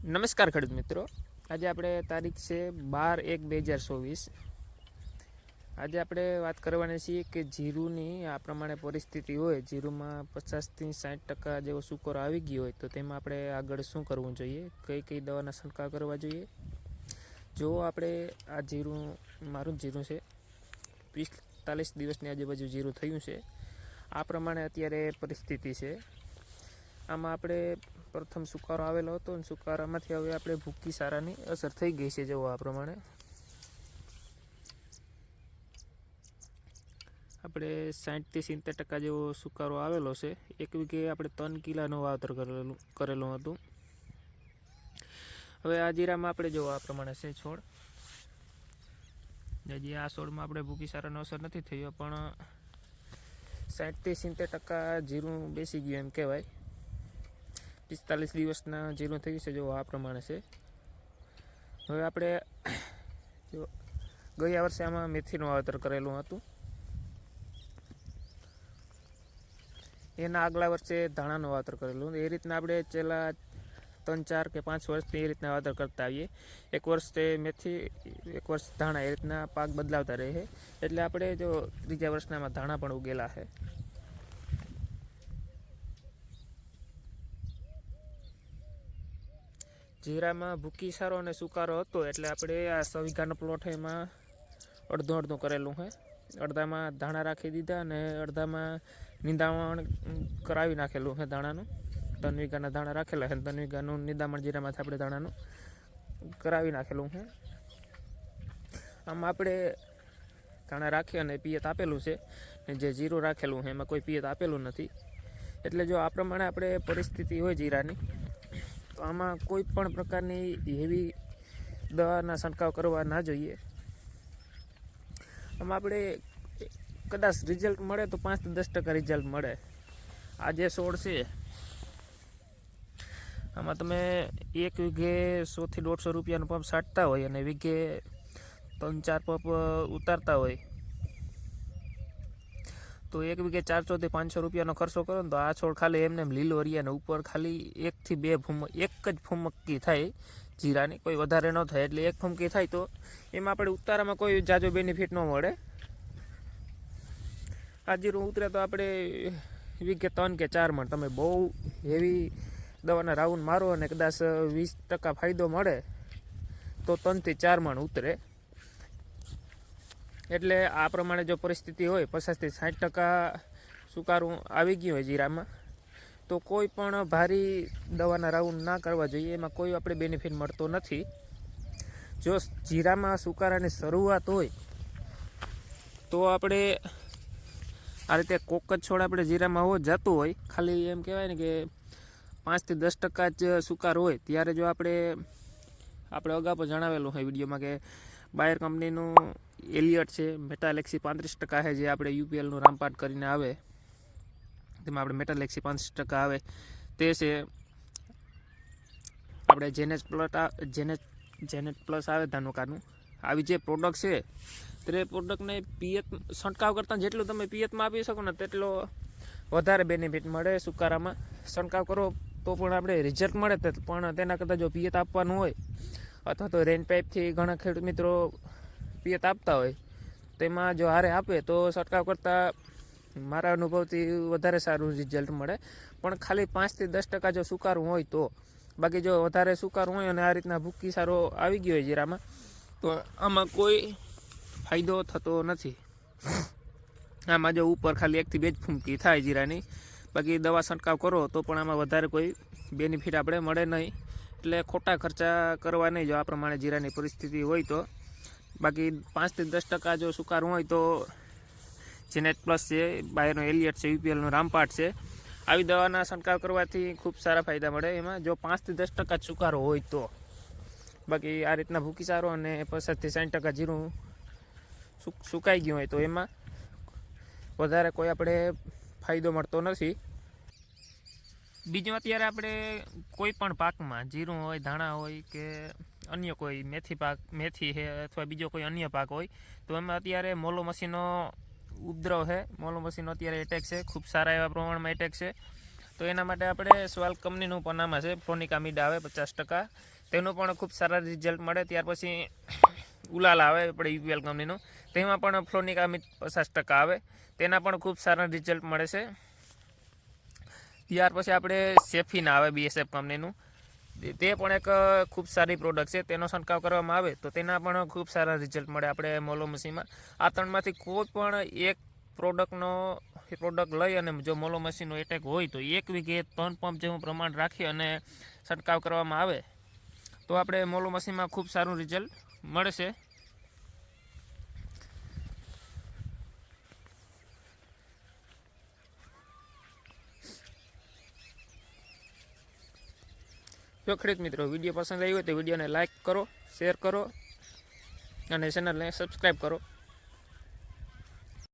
નમસ્કાર ખેડૂત મિત્રો. આજે આપણે તારીખ છે બાર એક બે હજાર ચોવીસ. આજે આપણે વાત કરવાની છીએ કે જીરુની આ પ્રમાણે પરિસ્થિતિ હોય, જીરુમાં પચાસથી સાઠ ટકા જેવો સુકોર આવી ગયો હોય, તો તેમાં આપણે આગળ શું કરવું જોઈએ? કઈ કઈ દવાના છંટકાવ કરવા જોઈએ? જો આપણે આ જીરું, મારું જીરું છે, પિસ્તાલીસ દિવસની આજુબાજુ જીરું થયું છે, આ પ્રમાણે અત્યારે પરિસ્થિતિ છે. આમાં આપણે પ્રથમ સુકારો આવેલો હતો અને સુકારામાંથી હવે આપણે ભૂકી સારાની અસર થઈ ગઈ છે જેવો આ પ્રમાણે. આપણે સાઠથી સિત્તેર ટકા જેવો સુકારો આવેલો છે. એક વીઘે આપણે ત્રણ કિલાનું વાવતર કરેલું કરેલું હતું. હવે આ જીરામાં આપણે જોવો આ પ્રમાણે છે છોડ. હજી આ છોડમાં આપણે ભૂકી સારાનો અસર નથી થયો, પણ સાઠથી સિત્તેર ટકા જીરું બેસી ગયું એમ કહેવાય. પિસ્તાલીસ દિવસના જીરું થયું છે. જો આ પ્રમાણે છે. હવે આપણે જો ગયા વર્ષે આમાં મેથીનું વાવેતર કરેલું હતું. એના આગલા વર્ષે ધાણાનું વાવેતર કરેલું એ રીતના આપણે છેલ્લા ત્રણ, ચાર કે પાંચ વર્ષથી એ રીતના વાવેતર કરતા આવીએ. એક વર્ષ તે મેથી, એક વર્ષ ધાણા એ રીતના પાક બદલાવતા રહે એટલે આપણે જો ત્રીજા વર્ષનામાં ધાણા પણ ઉગેલા છે. જીરામાં ભૂકી સારો અને સુકારો હતો એટલે આપણે આ સો વીઘાનો પ્લોટ એમાં અડધું અડધું કરેલું છે. અડધામાં ધાણા રાખી દીધા અને અડધામાં નિંદામણ કરાવી નાખેલું છે ધાણાનું. ત્રણ વીઘાના ધાણા રાખેલા છે ત્રણ વીઘાનું નિંદામણ જીરામાંથી આપણે ધાણાનું કરાવી નાખેલું છે. આમ આપણે ધાણા રાખી અને પિયત આપેલું છે. ને જે જીરું રાખેલું છે એમાં કોઈ પિયત આપેલું નથી. એટલે જો આ પ્રમાણે આપણે પરિસ્થિતિ હોય જીરાની તો આમાં કોઈ પણ પ્રકારની હેવી દવાના છંટકાવ કરવા ના જોઈએ. આમાં આપણે કદાચ રિઝલ્ટ મળે તો પાંચથી દસ ટકા રિઝલ્ટ મળે. આ જે છોડ છે. આમાં તમે એક વીઘે સોથી દોઢસો રૂપિયાનો પંપ છાંટતા હોય અને વીઘે ત્રણ ચાર પંપ ઉતારતા હોય તો એક વીઘે ચારસોથી પાંચસો રૂપિયાનો ખર્ચો કરો ને તો આ છોડ ખાલી એમને એમ લીલો અને ઉપર ખાલી એકથી બે ફૂમ એક જ ફૂમકી થાય જીરાની, કોઈ વધારે ન થાય એટલે એક ફૂમકી થાય તો એમાં આપણે ઉતારામાં કોઈ જાજો બેનિફિટ ન મળે. આ જીરું ઉતરે તો આપણે વીઘે ત્રણ કે ચાર મણ. તમે બહુ હેવી દવાના રાઉન્ડ મારો અને કદાચ વીસ ટકા ફાયદો મળે તો ત્રણથી ચાર મણ ઉતરે. એટલે આ પ્રમાણે જો પરિસ્થિતિ હોય, પચાસથી સાઠ ટકા સુકારું આવી ગયું હોય જીરામાં, તો કોઈ પણ ભારી દવાના રાઉન્ડ ના કરવા જોઈએ. એમાં કોઈ આપણે બેનિફિટ મળતો નથી. જો જીરામાં સુકારાની શરૂઆત હોય, તો આપણે આ રીતે કોક જ છોડ આપણે જીરામાં હો જતું હોય, ખાલી એમ કહેવાય ને કે પાંચથી દસ ટકા જ સુકાર હોય, ત્યારે જો આપણે આપણે અગાઉ પણ જણાવેલું હોય વિડીયોમાં કે બાયર કંપનીનું એલિયટ છે મેટાલેક્સી પાંત્રીસ ટકા છે જે આપણે યુપીએલનું રામપાટ કરીને આવે. તેમાં આપણે મેટાલેક્સી પાંત્રીસ ટકા આવે. તે છે આપણે જેનેટ પ્લસ જેનેજ જેનેટ પ્લસ આવે ધાનુકાનું. આવી જે પ્રોડક્ટ છે, તે પ્રોડક્ટને પિયત, છંટકાવ કરતાં જેટલું તમે પિયતમાં આપી શકો ને તેટલો વધારે બેનિફિટ મળે સુકારામાં. છંટકાવ કરો તો પણ આપણે રિઝલ્ટ મળે પણ તેના કરતાં જો પિયત આપવાનું હોય અથવા તો રેન પાઇપથી ઘણા ખેડૂત મિત્રો પિયત આપતા હોય તેમાં જો હારે આપે તો છંટકાવ કરતાં મારા અનુભવથી વધારે સારું રિઝલ્ટ મળે. પણ ખાલી પાંચથી દસ ટકા જો સુકારું હોય તો, બાકી જો વધારે સુકારું હોય અને આ રીતના ભૂકી સારો આવી ગયો હોય જીરામાં, તો આમાં કોઈ ફાયદો થતો નથી. આમાં જો ઉપર ખાલી એકથી બે જ ફૂમકી થાય જીરાની, બાકી દવા છંટકાવ કરો તો પણ આમાં વધારે કોઈ બેનિફિટ આપણે મળે નહીં. એટલે ખોટા ખર્ચા કરવા નહીં જો આ પ્રમાણે જીરાની પરિસ્થિતિ હોય તો. બાકી પાંચથી દસ ટકા જો સુકારું હોય તો જેનેટ પ્લસ છે, બાયરનો એલિયટ છે, યુપીએલનો રામપાટ છે. આવી દવાના છંટકાવ કરવાથી ખૂબ સારા ફાયદા મળે. એમાં જો પાંચથી દસ ટકા સુકારો હોય તો. બાકી આ રીતના ભૂકી સારો અને પચાસથી સાઠ ટકા જીરું સુક- સુકાઈ ગયું હોય તો એમાં વધારે કોઈ આપણે ફાયદો મળતો નથી. બીજું અત્યારે આપણે કોઈ પણ પાકમાં જીરું હોય, ધાણા હોય કે અન્ય કોઈ મેથી પાક, મેથી છે અથવા બીજો કોઈ અન્ય પાક હોય, તો એમાં અત્યારે મોલો મસીનો ઉપદ્રવ છે. મોલો મસીનો અત્યારે એટેક છે. ખૂબ સારા એવા પ્રમાણમાં એટેક છે. તો એના માટે આપણે સ્વાલ કંપનીનું પણ નામ છે ફ્લોનિકામિડ આવે પચાસ ટકા. તેનું પણ ખૂબ સારા રિઝલ્ટ મળે. ત્યાર પછી ઉલાલ આવે આપણે યુપીએલ કંપનીનું. તેમાં પણ ફ્લોનિકામિડ પચાસ ટકા આવે. તેના પણ ખૂબ સારા રિઝલ્ટ મળે છે. ત્યાર પછી આપણે સેફિન આવે બીએસએફ કંપનીનું. તે- પણ એક ખૂબ સારી પ્રોડક્ટ છે. તેનો છંટકાવ કરવામાં આવે તો તેના પણ ખૂબ સારા રિઝલ્ટ મળે આપણે મોલોમસીમાં આ ત્રણમાંથી કોઈ પણ એક પ્રોડક્ટનો પ્રોડક્ટ લઈ અને જો મોલોમસીનો એટેક હોય તો એક વીઘે ત્રણ પંપ જેવું પ્રમાણ રાખી અને છંટકાવ કરવામાં આવે. તો આપણે મોલોમસીમાં ખૂબ સારું રિઝલ્ટ મળશે. જો ખેડૂત મિત્રો, વીડિયો પસંદ આવ્યો હોય તો વિડીયોને લાઇક કરો શેર કરો, અને ચેનલને સબસ્ક્રાઈબ કરો.